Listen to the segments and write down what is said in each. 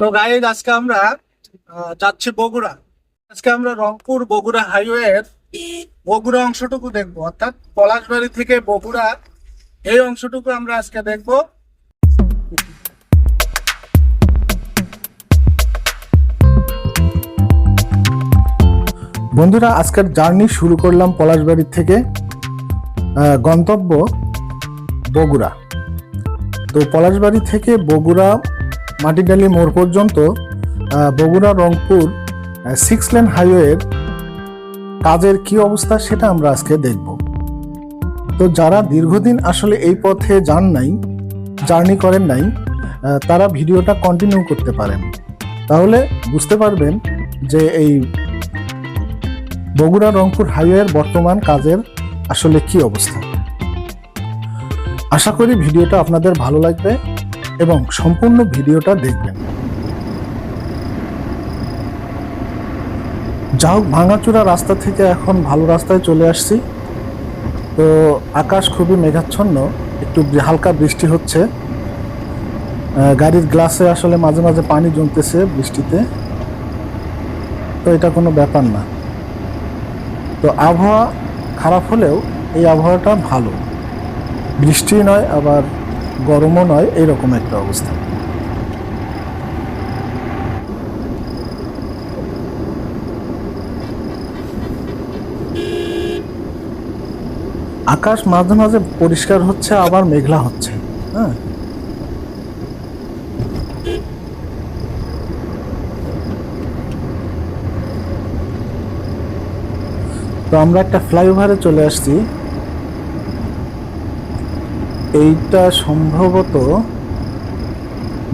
তো গাইজ আজকে আমরা যাচ্ছি বগুড়া। আজকে আমরা রংপুর বগুড়া হাইওয়ের বগুড়া অংশটুকু দেখব। অর্থাৎ পলাশবাড়ি থেকে বগুড়া এই অংশটুকু আমরা আজকে দেখব। বন্ধুরা, আজকের জার্নি শুরু করলাম পলাশবাড়ির থেকে গন্তব্য বগুড়া। তো পলাশবাড়ি থেকে বগুড়া মাটিডালি মোড় পর্যন্ত বগুড়া, রংপুর সিক্স লেন হাইওয়ের কাজের কি অবস্থা সেটা আমরা আজকে দেখব। তো যারা দীর্ঘদিন আসলে এই পথে যান নাই, জার্নি করেন নাই তারা ভিডিওটা কন্টিনিউ করতে পারেন। তাহলে বুঝতে পারবেন যে এই বগুড়া, রংপুর হাইওয়ের বর্তমান কাজের আসলে কি অবস্থা। আশা করি ভিডিওটা আপনাদের ভালো লাগবে। এবং সম্পূর্ণ ভিডিওটা দেখবেন। যা হোক, ভাঙাচুরা রাস্তা থেকে এখন ভালো রাস্তায় চলে আসছি। তো আকাশ খুবই মেঘাচ্ছন্ন, একটু হালকা বৃষ্টি হচ্ছে। গাড়ির গ্লাসে আসলে মাঝে মাঝে পানি জমতেছে বৃষ্টিতে। তো এটা কোনো ব্যাপার না। তো আবহাওয়া খারাপ হলেও এই আবহাওয়াটা ভালো। বৃষ্টি নয়, আবার গরমও নয় এইরকম একটা অবস্থা। আকাশ মাঝে মাঝে পরিষ্কার হচ্ছে, আবার মেঘলা হচ্ছে হ্যাঁ? তো আমরা একটা ফ্লাইওভারে চলে আসছি। এইটা সম্ভবত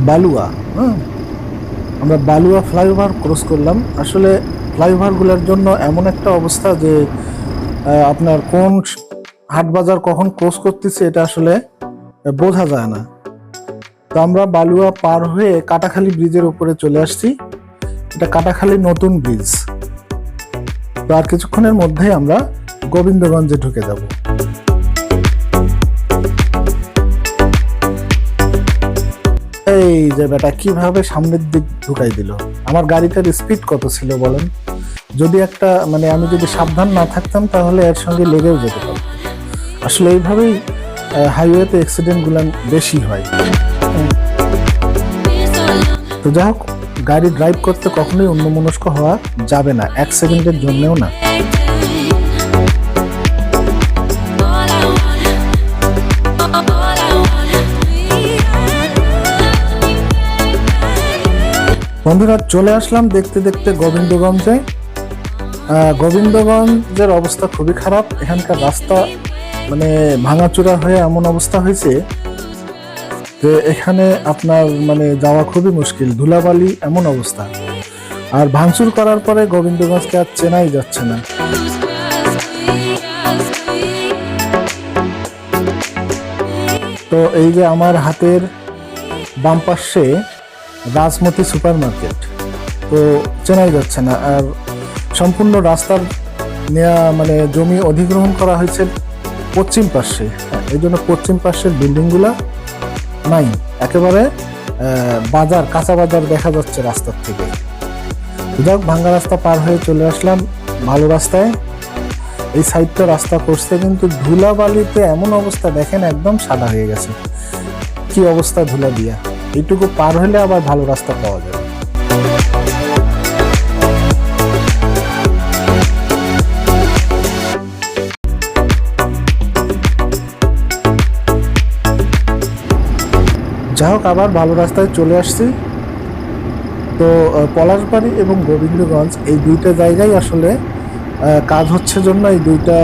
বালুয়া হ্যাঁ আমরা বালুয়া ফ্লাইওভার ক্রস করলাম। আসলে ফ্লাইওভারগুলোর জন্য এমন একটা অবস্থা যে আপনার কোন হাট বাজার কখন ক্রস করতেছে এটা আসলে বোঝা যায় না। তো আমরা বালুয়া পার হয়ে কাটাখালী ব্রিজের উপরে চলে আসছি। এটা কাটাখালী নতুন ব্রিজ। তো আর কিছুক্ষণের মধ্যেই আমরা গোবিন্দগঞ্জে ঢুকে যাব। এই যে বেটা কীভাবে সামনের দিক ঢুকাই দিল? আমার গাড়িটার স্পিড কত ছিল বলেন? যদি একটা মানে আমি যদি সাবধান না থাকতাম, তাহলে এর সঙ্গে লেগেও যেতে পারতাম। আসলে এইভাবেই হাইওয়েতে অ্যাক্সিডেন্ট গুলান বেশি হয়। তো যাই হোক, গাড়ি ড্রাইভ করতে কখনোই অন্যমনস্ক হওয়া যাবে না। এক সেকেন্ডের জন্যও না। বন্ধুরা, চলে আসলাম দেখতে দেখতে গোবিন্দগঞ্জে। গোবিন্দগঞ্জের অবস্থা খুবই খারাপ। এখানকার রাস্তা মানে ভাঙাচুরা হয়ে এমন অবস্থা হয়েছে যে এখানে আপনার মানে যাওয়া খুবই মুশকিল। ধুলাবালি এমন অবস্থা। আর ভাঙচুর করার পরে গোবিন্দগঞ্জকে আর চেনাই যাচ্ছে না। তো এই যে আমার হাতের বাম পাশে রাজমতি সুপার মার্কেট তো চেনাই যাচ্ছে না, আর সম্পূর্ণ রাস্তার মানে জমি অধিগ্রহণ করা হয়েছে পশ্চিম পার্শ্বে এই জন্য পশ্চিম পার্শ্বের বিল্ডিংগুলা নাই, একেবারে বাজার, কাঁচা বাজার দেখা যাচ্ছে রাস্তার থেকে। যাক, ভাঙ্গা রাস্তা পার হয়ে চলে আসলাম ভালো রাস্তায়। এই সাইডটা রাস্তা করছে, কিন্তু ধুলাবালিতে এমন অবস্থা দেখেন, একদম সাদা হয়ে গেছে। কি অবস্থা ধুলা দিয়া এইটুকু পার হলে আবার ভালো রাস্তা পাওয়া যাবে। যাই হোক, আবার ভালো রাস্তায় চলে আসছি। তো পলাশবাড়ি এবং গোবিন্দগঞ্জ এই দুইটা জায়গায় আসলে কাজ হচ্ছে জন্য এই দুইটা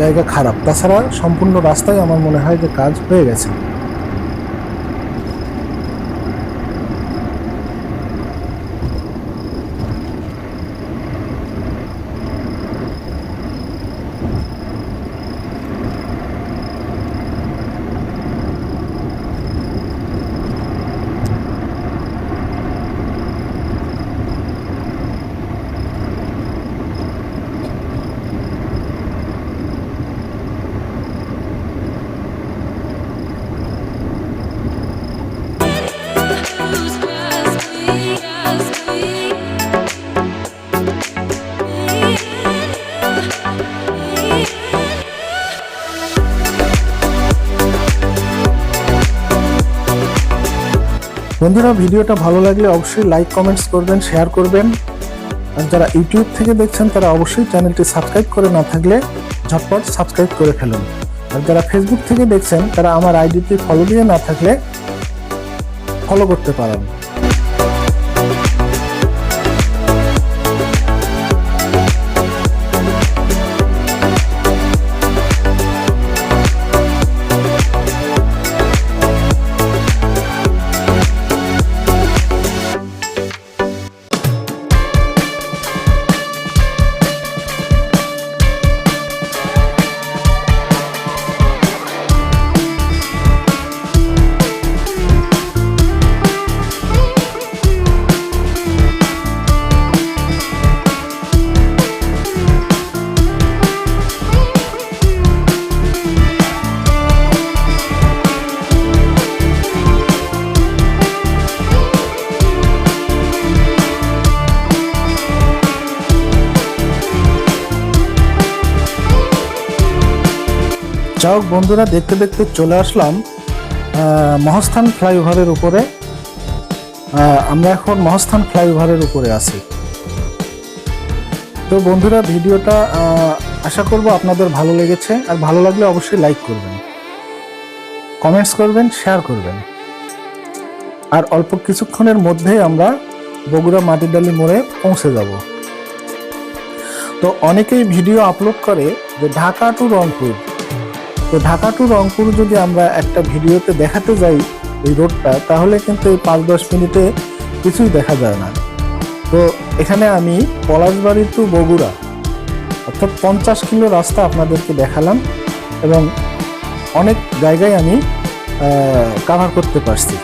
জায়গা খারাপ। তাছাড়া সম্পূর্ণ রাস্তায় আমার মনে হয় যে কাজ হয়ে গেছে। বন্ধুরা, ভিডিওটা ভালো লাগলে অবশ্যই লাইক কমেন্টস করবেন শেয়ার করবেন। আর যারা ইউটিউব থেকে দেখছেন, তারা অবশ্যই চ্যানেলটি সাবস্ক্রাইব করে না থাকলে ঝটপট সাবস্ক্রাইব করে ফেলুন। আর যারা ফেসবুক থেকে দেখছেন, তারা আমার আইডিটি ফলো দিয়ে না থাকলে ফলো করতে পারেন। যাই হোক বন্ধুরা, দেখতে দেখতে চলে আসলাম মহাস্থান ফ্লাইওভারের উপরে। আমরা এখন মহাস্থান ফ্লাইওভারের উপরে আছি। তো বন্ধুরা, ভিডিওটা আশা করব আপনাদের ভালো লেগেছে। আর ভালো লাগলে অবশ্যই লাইক করবেন। কমেন্টস করবেন শেয়ার করবেন। আর অল্প কিছুক্ষণের মধ্যেই আমরা বগুড়া মাটিডালি মোড়ে পৌঁছে যাব। তো অনেকেই ভিডিও আপলোড করে যে ঢাকা টু রংপুর। তো ঢাকা টু রংপুর যদি আমরা একটা ভিডিওতে দেখাতে যাই ওই রোডটা তাহলে কিন্তু এই পাঁচ দশ মিনিটে কিছুই দেখা যায় না। তো এখানে আমি পলাশবাড়ি টু বগুড়া, অর্থাৎ পঞ্চাশ কিলো রাস্তা আপনাদেরকে দেখালাম এবং অনেক জায়গায় আমি কাভার করতে পারছি।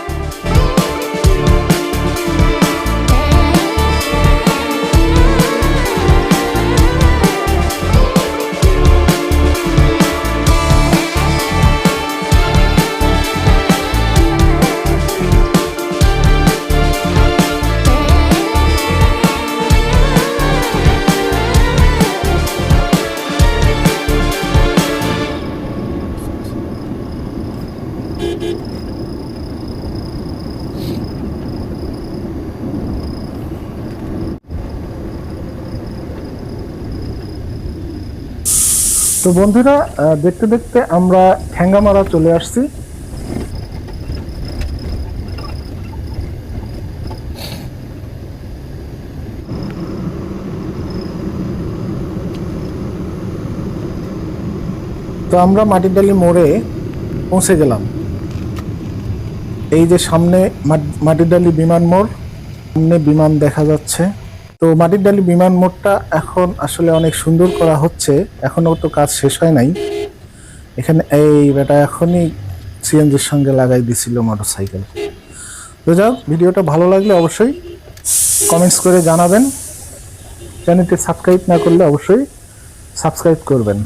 তো বন্ধুরা দেখতে দেখতে আমরা ঠ্যাঙ্গামারা চলে আসছি। তো আমরা মাটির ডালি মোড়ে পৌঁছে গেলাম। এই যে সামনে মাটির ডালি বিমান মোড়, সামনে বিমান দেখা যাচ্ছে। তো মাটির ডালি বিমান মোড়টা এখন আসলে অনেক সুন্দর করা হচ্ছে। এখনও তো কাজ শেষ হয় নাই। এখানে এই বেটা এখনই সিএনজির সঙ্গে লাগাই দিছিল মোটর সাইকেল তো যাও, ভিডিওটা ভালো লাগলে অবশ্যই কমেন্টস করে জানাবেন। চ্যানেলটি সাবস্ক্রাইব না করলে অবশ্যই সাবস্ক্রাইব করবেন।